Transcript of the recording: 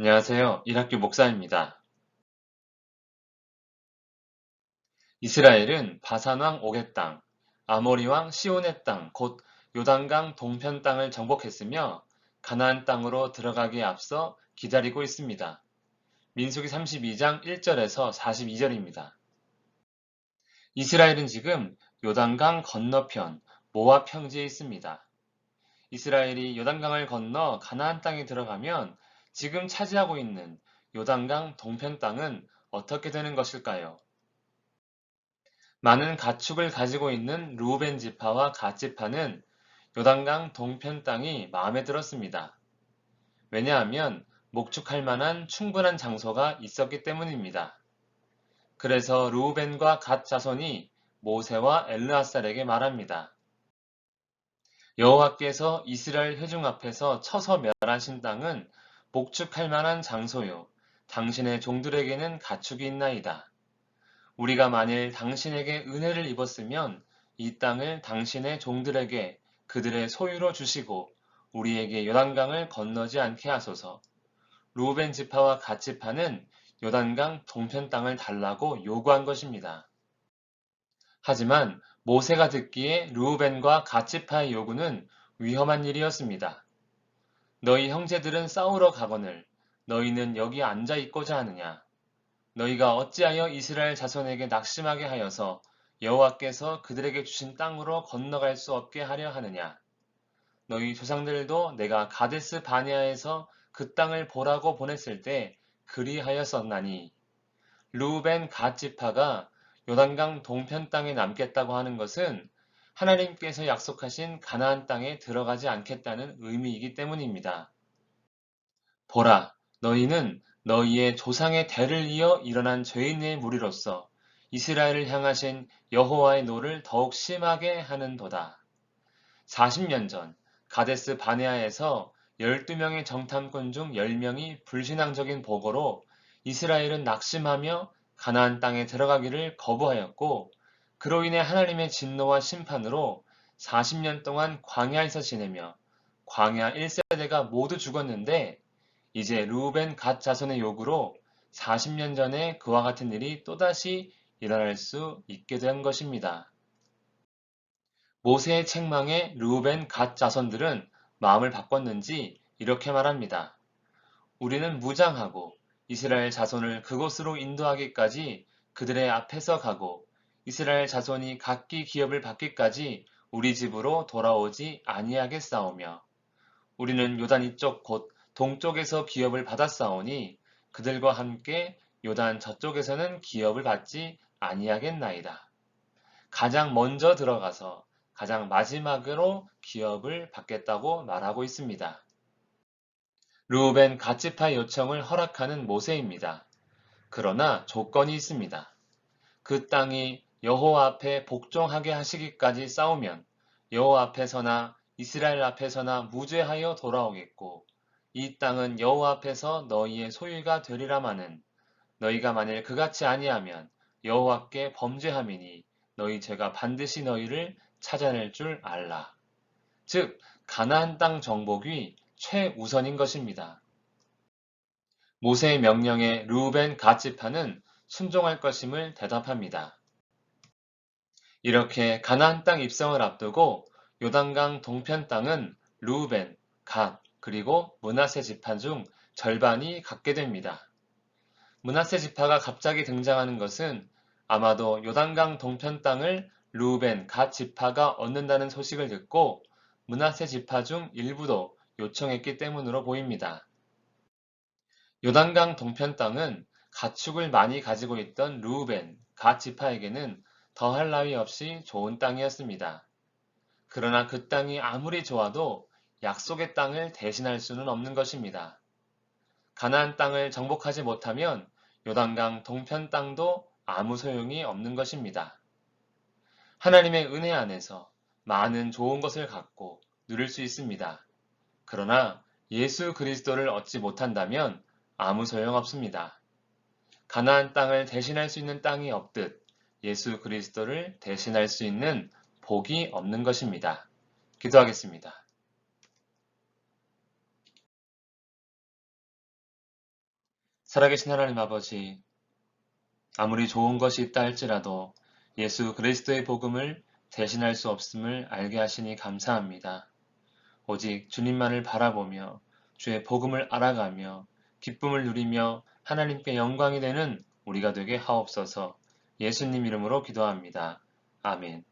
안녕하세요. 일학교 목사입니다. 이스라엘은 바산왕 옥의 땅, 아모리왕 시온의 땅, 곧 요단강 동편 땅을 정복했으며 가나안 땅으로 들어가기에 앞서 기다리고 있습니다. 민수기 32장 1절에서 42절입니다. 이스라엘은 지금 요단강 건너편 모압 평지에 있습니다. 이스라엘이 요단강을 건너 가나안 땅에 들어가면 지금 차지하고 있는 요단강 동편 땅은 어떻게 되는 것일까요? 많은 가축을 가지고 있는 루벤 지파와 갓 지파는 요단강 동편 땅이 마음에 들었습니다. 왜냐하면 목축할 만한 충분한 장소가 있었기 때문입니다. 그래서 루벤과 갓 자손이 모세와 엘르아살에게 말합니다. 여호와께서 이스라엘 회중 앞에서 쳐서 멸하신 땅은 목축할 만한 장소요. 당신의 종들에게는 가축이 있나이다. 우리가 만일 당신에게 은혜를 입었으면 이 땅을 당신의 종들에게 그들의 소유로 주시고 우리에게 요단강을 건너지 않게 하소서. 루벤 지파와 갓 지파는 요단강 동편 땅을 달라고 요구한 것입니다. 하지만 모세가 듣기에 루벤과 갓 지파의 요구는 위험한 일이었습니다. 너희 형제들은 싸우러 가거늘 너희는 여기 앉아 있고자 하느냐? 너희가 어찌하여 이스라엘 자손에게 낙심하게 하여서 여호와께서 그들에게 주신 땅으로 건너갈 수 없게 하려 하느냐? 너희 조상들도 내가 가데스 바니아에서 그 땅을 보라고 보냈을 때 그리하였었나니 루벤 갓 지파가 요단강 동편 땅에 남겠다고 하는 것은 하나님께서 약속하신 가나안 땅에 들어가지 않겠다는 의미이기 때문입니다. 보라, 너희는 너희의 조상의 대를 이어 일어난 죄인의 무리로서 이스라엘을 향하신 여호와의 노를 더욱 심하게 하는도다. 40년 전 가데스 바네아에서 12명의 정탐꾼 중 10명이 불신앙적인 보고로 이스라엘은 낙심하며 가나안 땅에 들어가기를 거부하였고 그로 인해 하나님의 진노와 심판으로 40년 동안 광야에서 지내며 광야 1세대가 모두 죽었는데 이제 루벤 갓 자손의 요구로 40년 전에 그와 같은 일이 또다시 일어날 수 있게 된 것입니다. 모세의 책망에 루벤 갓 자손들은 마음을 바꿨는지 이렇게 말합니다. 우리는 무장하고 이스라엘 자손을 그곳으로 인도하기까지 그들의 앞에서 가고 이스라엘 자손이 각기 기업을 받기까지 우리 집으로 돌아오지 아니하겠사오며 우리는 요단 이쪽 곧 동쪽에서 기업을 받았사오니 그들과 함께 요단 저쪽에서는 기업을 받지 아니하겠나이다. 가장 먼저 들어가서 가장 마지막으로 기업을 받겠다고 말하고 있습니다. 루벤 가치파 요청을 허락하는 모세입니다. 그러나 조건이 있습니다. 그 땅이 여호와 앞에 복종하게 하시기까지 싸우면 여호와 앞에서나 이스라엘 앞에서나 무죄하여 돌아오겠고 이 땅은 여호와 앞에서 너희의 소유가 되리라마는 너희가 만일 그같이 아니하면 여호와께 범죄함이니 너희 죄가 반드시 너희를 찾아낼 줄 알라. 즉 가나안 땅 정복이 최우선인 것입니다. 모세의 명령에 루벤 가치파는 순종할 것임을 대답합니다. 이렇게 가나안 땅 입성을 앞두고 요단강 동편 땅은 루벤, 갓, 그리고 문하세 지파 중 절반이 갖게 됩니다. 문하세 지파가 갑자기 등장하는 것은 아마도 요단강 동편 땅을 루벤, 갓 지파가 얻는다는 소식을 듣고 문하세 지파 중 일부도 요청했기 때문으로 보입니다. 요단강 동편 땅은 가축을 많이 가지고 있던 루벤, 갓 지파에게는 더할 나위 없이 좋은 땅이었습니다. 그러나 그 땅이 아무리 좋아도 약속의 땅을 대신할 수는 없는 것입니다. 가나안 땅을 정복하지 못하면 요단강 동편 땅도 아무 소용이 없는 것입니다. 하나님의 은혜 안에서 많은 좋은 것을 갖고 누릴 수 있습니다. 그러나 예수 그리스도를 얻지 못한다면 아무 소용 없습니다. 가나안 땅을 대신할 수 있는 땅이 없듯 예수 그리스도를 대신할 수 있는 복이 없는 것입니다. 기도하겠습니다. 살아계신 하나님 아버지, 아무리 좋은 것이 있다 할지라도 예수 그리스도의 복음을 대신할 수 없음을 알게 하시니 감사합니다. 오직 주님만을 바라보며 주의 복음을 알아가며 기쁨을 누리며 하나님께 영광이 되는 우리가 되게 하옵소서 예수님 이름으로 기도합니다. 아멘.